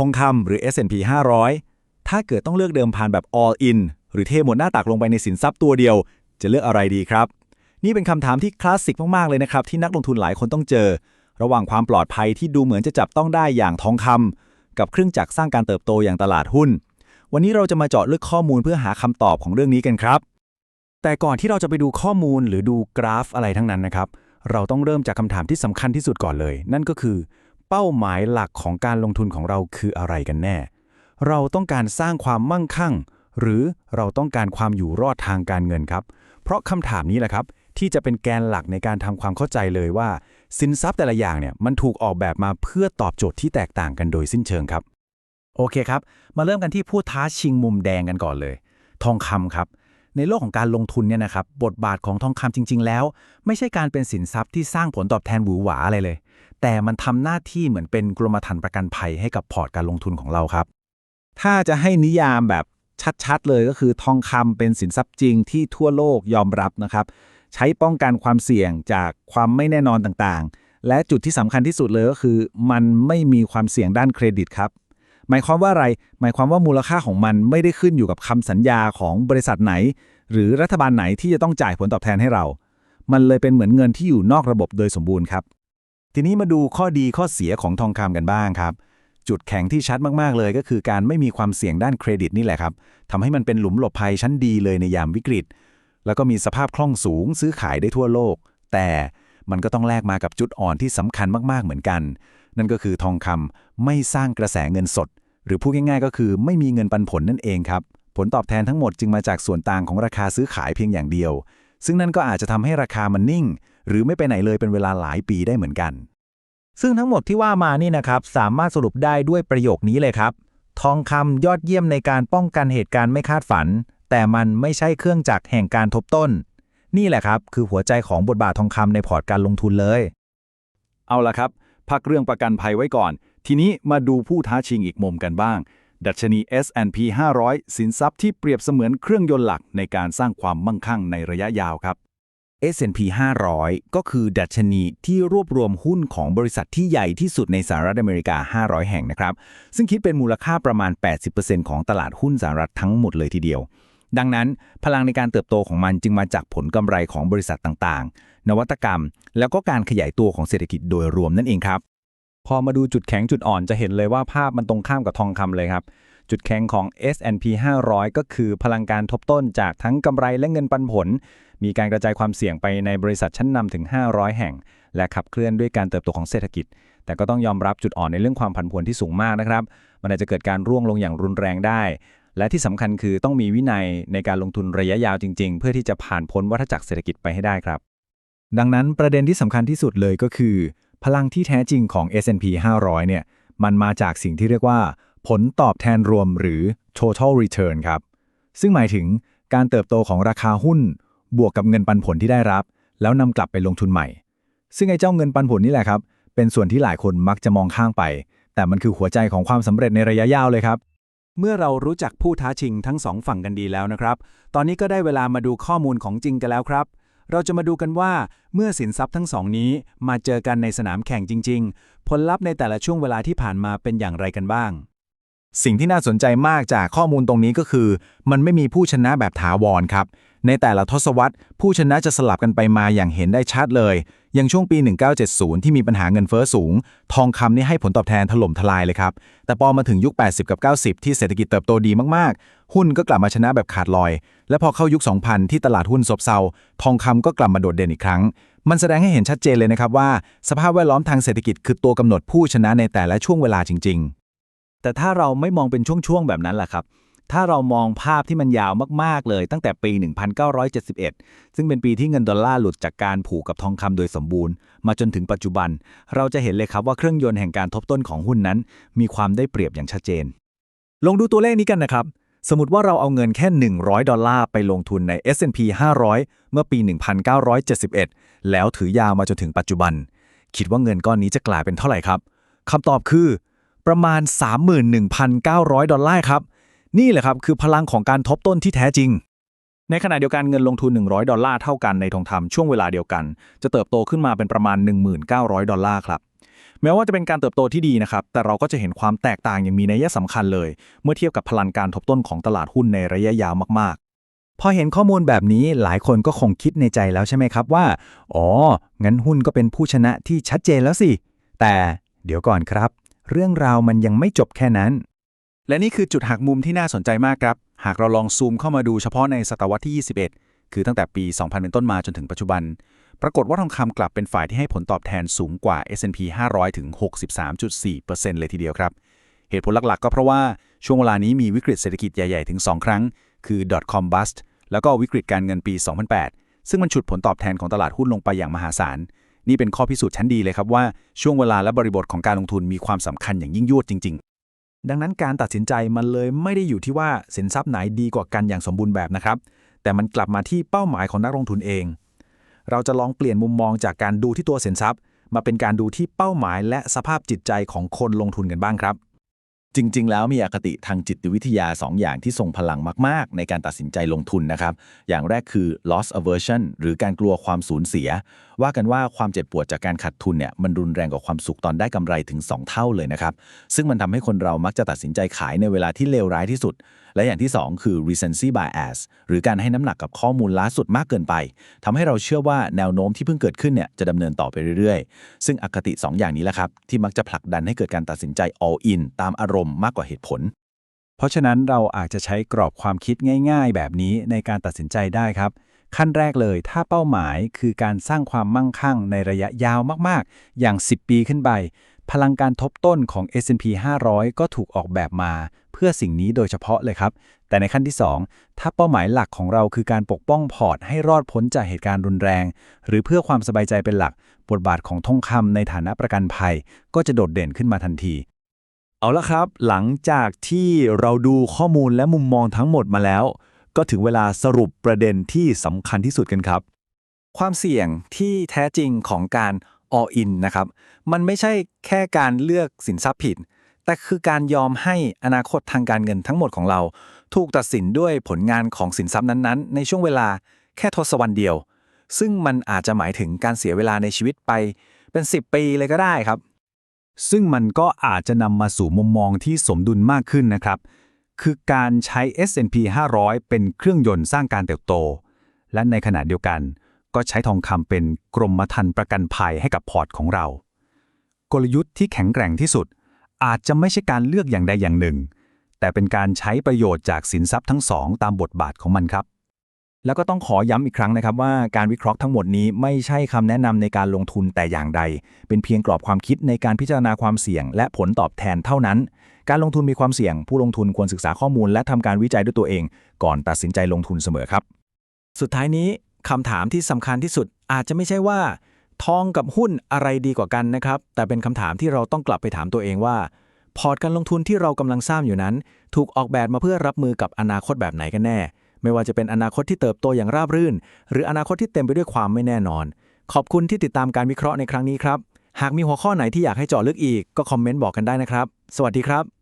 ทองคำหรือ S&P 500 ถ้าเกิดต้องเลือกเดิมพันแบบ all in หรือเทหมดหน้าตักลงไปในสินทรัพย์ตัวเดียว จะเลือกอะไรดีครับ นี่เป็นคำถามที่คลาสสิกมาก ๆ เลยนะครับ ที่นักลงทุนหลายคนต้องเจอ ระหว่างความปลอดภัยที่ดูเหมือนจะจับต้องได้อย่างทองคำกับเครื่องจักรสร้างการเติบโตอย่างตลาดหุ้น วันนี้เราจะมาเจาะลึกข้อมูลเพื่อหาคำตอบของเรื่องนี้กันครับ แต่ก่อนที่เราจะไปดูข้อมูลหรือดูกราฟอะไรทั้งนั้นนะครับ เราต้องเริ่มจากคำถามที่สำคัญที่สุดก่อนเลย นั่นก็คือ เป้าหมายหลักของการลงทุนของเราคืออะไรกันแน่ เราต้องการสร้างความมั่งคั่ง หรือเราต้องการความอยู่รอดทางการเงินครับ เพราะคำถามนี้แหละครับ ที่จะเป็นแกนหลักในการทำความเข้าใจเลยว่า สินทรัพย์แต่ละอย่างเนี่ยมันถูกออกแบบมาเพื่อตอบโจทย์ที่แตกต่างกันโดยสิ้นเชิงครับ โอเคครับ มาเริ่มกันที่ผู้ท้าชิงมุมแดงกันก่อนเลย ทองคำครับในโลกของการลงทุนเนี่ยนะครับบทบาทของทองคำจริง ๆ แล้ว ไม่ใช่การเป็นสินทรัพย์ที่สร้างผลตอบแทนหวือหวาอะไรเลย แต่มันทำหน้าที่เหมือนเป็นกรมธรรม์ประกันภัยให้กับพอร์ตการลงทุนของเราครับ ถ้าจะให้นิยามแบบชัดๆ เลยก็คือทองคำเป็นสินทรัพย์จริงที่ทั่วโลกยอมรับนะครับ ใช้ป้องกันความเสี่ยงจากความไม่แน่นอนต่างๆ และจุดที่สำคัญที่สุดเลยก็คือ มันไม่มีความเสี่ยงด้านเครดิตครับหมายความว่าอะไร หมายความว่ามูลค่าของมันไม่ได้ขึ้นอยู่กับคำสัญญาของบริษัทไหน หรือรัฐบาลไหนที่จะต้องจ่ายผลตอบแทนให้เรา มันเลยเป็นเหมือนเงินที่อยู่นอกระบบโดยสมบูรณ์ครับ ทีนี้มาดูข้อดีข้อเสียของทองคำกันบ้างครับ จุดแข็งที่ชัดมากๆเลยก็คือการไม่มีความเสี่ยงด้านเครดิตนี่แหละครับทำให้มันเป็นหลุมหลบภัยชั้นดีเลยในยามวิกฤต แล้วก็มีสภาพคล่องสูงซื้อขายได้ทั่วโลก แต่มันก็ต้องแลกมากับจุดอ่อนที่สำคัญมากๆเหมือนกัน นั่นก็คือทองคำไม่สร้างกระแสเงินสด หรือพูดง่ายๆ ก็คือไม่มีเงินปันผลนั่นเองครับ ผลตอบแทนทั้งหมดจึงมาจากส่วนต่างของราคาซื้อขายเพียงอย่างเดียว ซึ่งนั่นก็อาจจะทำให้ราคามันนิ่ง หรือไม่ไปไหนเลยเป็นเวลาหลายปีได้เหมือนกัน ซึ่งทั้งหมดที่ว่ามานี่นะครับสามารถสรุปได้ด้วยประโยคนี้เลยครับ ทองคำยอดเยี่ยมในการป้องกันเหตุการณ์ไม่คาดฝัน แต่มันไม่ใช่เครื่องจักรแห่งการทบต้น นี่แหละครับ คือหัวใจของบทบาททองคำในพอร์ตการลงทุนเลย เอาละครับ พักเรื่องประกันภัยไว้ก่อน ทีนี้มาดูผู้ท้าชิงอีกมุมกันบ้างดัชนี S&P 500 สินทรัพย์ที่เปรียบเสมือนเครื่องยนต์หลักในการสร้างความมั่งคั่งในระยะยาวครับ S&P 500 ก็คือดัชนีที่รวบรวมหุ้นของบริษัทที่ใหญ่ที่สุดในสหรัฐอเมริกา 500 แห่งนะครับ ซึ่งคิดเป็นมูลค่าประมาณ 80%ของตลาดหุ้นสหรัฐทั้งหมดเลยทีเดียว ดังนั้นพลังในการเติบโตของมันจึงมาจากผลกำไรของบริษัทต่างๆ นวัตกรรม แล้วก็การขยายตัวของเศรษฐกิจโดยรวมนั่นเองครับ พอมาดูจุดแข็งจุดอ่อนจะเห็นเลยว่าภาพมันตรงข้ามกับทองคำเลยครับ จุดแข็งของ S&P 500 ก็คือพลังการทบต้นจากทั้งกำไรและเงินปันผล มีการกระจายความเสี่ยงไปในบริษัทชั้นนำถึง 500 แห่ง และขับเคลื่อนด้วยการเติบโตของเศรษฐกิจ แต่ก็ต้องยอมรับจุดอ่อนในเรื่องความผันผวนที่สูงมากนะครับ มันอาจจะเกิดการร่วงลงอย่างรุนแรงได้ และที่สำคัญคือต้องมีวินัยในการลงทุนระยะยาวจริง ๆ เพื่อที่จะผ่านพ้นวัฏจักรเศรษฐกิจไปให้ได้ครับ ดังนั้นประเด็นที่สำคัญที่สุดเลยก็คือ พลังที่แท้จริงของ S&P 500 เนี่ยมันมาจากสิ่งที่เรียกว่า ผลตอบแทนรวมหรือ total return ครับ ซึ่งหมายถึงการเติบโตของราคาหุ้น บวกกับเงินปันผลที่ได้รับ แล้วนำกลับไปลงทุนใหม่ ซึ่งไอ้เจ้าเงินปันผลนี่แหละครับ เป็นส่วนที่หลายคนมักจะมองข้างไป แต่มันคือหัวใจของความสำเร็จในระยะยาวเลยครับเมื่อเรารู้จักผู้ท้าชิงทั้งสองฝั่งกันดีแล้วนะครับ ตอนนี้ก็ได้เวลามาดูข้อมูลของจริงกันแล้วครับ เราจะมาดูกันว่าเมื่อสินทรัพย์ทั้งสองนี้มาเจอกันในสนามแข่งจริง ๆ ผลลัพธ์ในแต่ละช่วงเวลาที่ผ่านมาเป็นอย่างไรกันบ้าง สิ่งที่น่าสนใจมากจากข้อมูลตรงนี้ก็คือ มันไม่มีผู้ชนะแบบถาวรครับ ในแต่ละทศวรรษ ผู้ชนะจะสลับกันไปมาอย่างเห็นได้ชัดเลย อย่างช่วงปี 1970 ที่มีปัญหาเงินเฟ้อสูง ทองคำนี่ให้ผลตอบแทนถล่มทลายเลยครับ แต่พอมาถึงยุค 80 กับ 90 ที่เศรษฐกิจเติบโตดีมากๆ หุ้นก็กลับมาชนะแบบขาดลอย และพอเข้ายุค 2000 ที่ตลาดหุ้นซบเซา ทองคำก็กลับมาโดดเด่นอีกครั้งมันแสดงให้เห็นชัดเจนเลยนะครับว่า สภาพแวดล้อมทางเศรษฐกิจคือตัวกำหนดผู้ชนะในแต่ละช่วงเวลาจริง ๆ แต่ถ้าเราไม่มองเป็นช่วง ๆ แบบนั้นล่ะครับ ถ้าเรามองภาพที่มันยาวมาก ๆ เลย ตั้งแต่ปี 1971 ซึ่งเป็นปีที่เงินดอลลาร์หลุดจากการผูกกับทองคำโดยสมบูรณ์ มาจนถึงปัจจุบัน เราจะเห็นเลยครับว่าเครื่องยนต์แห่งการทบต้นของหุ้นนั้น มีความได้เปรียบอย่างชัดเจน ลองดูตัวเลขนี้กันนะครับ สมมติว่าเราเอาเงินแค่ 100 ดอลลาร์ไปลงทุนใน S&P 500 เมื่อปี 1971 แล้วถือยาวมาจนถึงปัจจุบัน คิดว่าเงินก้อนนี้จะกลายเป็นเท่าไหร่ครับคำตอบคือ ประมาณ 31,900 ดอลลาร์ครับ นี่แหละครับคือพลังของการทบต้นที่แท้จริง ในขณะเดียวกันเงินลงทุน 100 ดอลลาร์เท่ากันในทองคำช่วงเวลาเดียวกัน จะเติบโตขึ้นมาเป็นประมาณ 1,900 ดอลลาร์ครับแม้ว่าจะเป็นการเติบโตที่ดีนะครับ แต่เราก็จะเห็นความแตกต่างอย่างมีนัยสำคัญเลย เมื่อเทียบกับพลังการทบต้นของตลาดหุ้นในระยะยาวมากๆ พอเห็นข้อมูลแบบนี้หลายคนก็คงคิดในใจแล้วใช่ไหมครับว่า อ๋อ งั้นหุ้นก็เป็นผู้ชนะที่ชัดเจนแล้วสิ แต่เดี๋ยวก่อนครับ เรื่องราวมันยังไม่จบแค่นั้น และนี่คือจุดหักมุมที่น่าสนใจมากครับ หากเราลองซูมเข้ามาดูเฉพาะในศตวรรษที่ 21 คือตั้งแต่ปี 2000 เป็นต้นมาจนถึงปัจจุบัน ปรากฏว่าทองคำกลับเป็นฝ่ายที่ให้ผลตอบแทนสูงกว่า S&P 500 ถึง 63.4%เลยทีเดียวครับ เหตุผลหลักๆ ก็เพราะว่าช่วงเวลานี้มีวิกฤตเศรษฐกิจใหญ่ๆ ถึง 2 ครั้ง คือ .com bust แล้วก็วิกฤตการเงินปี 2008 ซึ่งมันฉุดผลตอบแทนของตลาดหุ้นลงไปอย่างมหาศาล นี่เป็นข้อพิสูจน์ชั้นดีเลยครับว่าช่วงเวลาและบริบทของการลงทุนมีความสำคัญอย่างยิ่งยวดจริง ๆ ดังนั้นการตัดสินใจมันเลยไม่ได้อยู่ที่ว่าสินทรัพย์ไหนดีกว่ากันอย่างสมบูรณ์แบบนะครับ แต่มันกลับมาที่เป้าหมายของนักลงทุนเอง เราจะลองเปลี่ยนมุมมองจากการดูที่ตัวสินทรัพย์ มาเป็นการดูที่เป้าหมายและสภาพจิตใจของคนลงทุนกันบ้างครับจริง ๆ แล้วมีอคติทางจิตวิทยา 2 อย่างที่ทรงพลังมาก ๆ ในการตัดสินใจลงทุนนะครับ อย่างแรกคือ loss aversion หรือการกลัวความสูญเสีย ว่ากันว่าความเจ็บปวดจากการขาดทุนเนี่ยมันรุนแรงกว่าความสุขตอนได้กำไรถึง 2 เท่าเลยนะครับ ซึ่งมันทำให้คนเรามักจะตัดสินใจขายในเวลาที่เลวร้ายที่สุด และอย่างที่ 2 คือ recency bias หรือการให้น้ำหนักกับข้อมูลล่าสุดมากเกินไปทำให้เราเชื่อว่าแนวโน้มที่เพิ่งเกิดขึ้นเนี่ยจะดำเนินต่อไปเรื่อยๆ ซึ่งอคติ 2 อย่างนี้แหละครับที่มักจะผลักดันให้เกิดการตัดสินใจ all in ตามอารมณ์มากกว่าเหตุผลเพราะฉะนั้นเราอาจจะใช้กรอบความคิดง่าย ๆ แบบนี้ในการตัดสินใจได้ครับ ขั้นแรกเลย ถ้าเป้าหมายคือการสร้างความมั่งคั่งในระยะยาวมากๆ อย่าง 10 ปีขึ้นไป พลังการทบต้นของ S&P 500 ก็ถูกออกแบบมา เพื่อสิ่งนี้โดยเฉพาะเลยครับ แต่ในขั้นที่ 2 ถ้าเป้าหมายหลักของเราคือการปกป้องพอร์ตให้รอดพ้นจากเหตุการณ์รุนแรง หรือเพื่อความสบายใจเป็นหลัก บทบาทของทองคำในฐานะประกันภัย ก็จะโดดเด่นขึ้นมาทันทีเอาละครับ หลังจากที่เราดูข้อมูลและมุมมองทั้งหมดมาแล้ว ก็ถึงเวลาสรุปประเด็นที่สำคัญที่สุดกันครับ ความเสี่ยงที่แท้จริงของการ all in นะครับ มันไม่ใช่แค่การเลือกสินทรัพย์ผิด แต่คือการยอมให้อนาคตทางการเงินทั้งหมดของเรา ถูกตัดสินด้วยผลงานของสินทรัพย์นั้นๆ ในช่วงเวลาแค่ทศวรรษเดียว ซึ่งมันอาจจะหมายถึงการเสียเวลาในชีวิตไปเป็น 10 ปีเลยก็ได้ครับ ซึ่งมันก็อาจจะนำมาสู่มุมมองที่สมดุลมากขึ้นนะครับ คือการใช้ S&P 500 เป็นเครื่องยนต์สร้างการเติบโต และในขณะเดียวกัน ก็ใช้ทองคำเป็นกรมธรรม์ประกันภัยให้กับพอร์ตของเรา กลยุทธ์ที่แข็งแกร่งที่สุด อาจจะไม่ใช่การเลือกอย่างใดอย่างหนึ่ง แต่เป็นการใช้ประโยชน์จากสินทรัพย์ทั้งสองตามบทบาทของมันครับ แล้วก็ต้องขอย้ำอีกครั้งนะครับว่าการวิเคราะห์ทั้งหมดนี้ไม่ใช่คำแนะนำในการลงทุนแต่อย่างใด เป็นเพียงกรอบความคิดในการพิจารณาความเสี่ยง และผลตอบแทนเท่านั้น การลงทุนมีความเสี่ยง ผู้ลงทุนควรศึกษาข้อมูล และทำการวิจัยด้วยตัวเอง ก่อนตัดสินใจลงทุนเสมอครับ สุดท้ายนี้คำถามที่สำคัญที่สุดอาจจะไม่ใช่ว่า ทองกับหุ้นอะไรดีกว่ากันนะครับ แต่เป็นคำถามที่เราต้องกลับไปถามตัวเองว่า พอร์ตการลงทุนที่เรากำลังสร้างอยู่นั้น ถูกออกแบบมาเพื่อรับมือกับอนาคตแบบไหนกันแน่ ไม่ว่าจะเป็นอนาคตที่เติบโตอย่างราบรื่น หรืออนาคตที่เต็มไปด้วยความไม่แน่นอน ขอบคุณที่ติดตามการวิเคราะห์ในครั้งนี้ครับหากมีหัวข้อไหนที่อยากให้เจาะลึกอีกก็คอมเมนต์บอกกันได้นะครับ สวัสดีครับ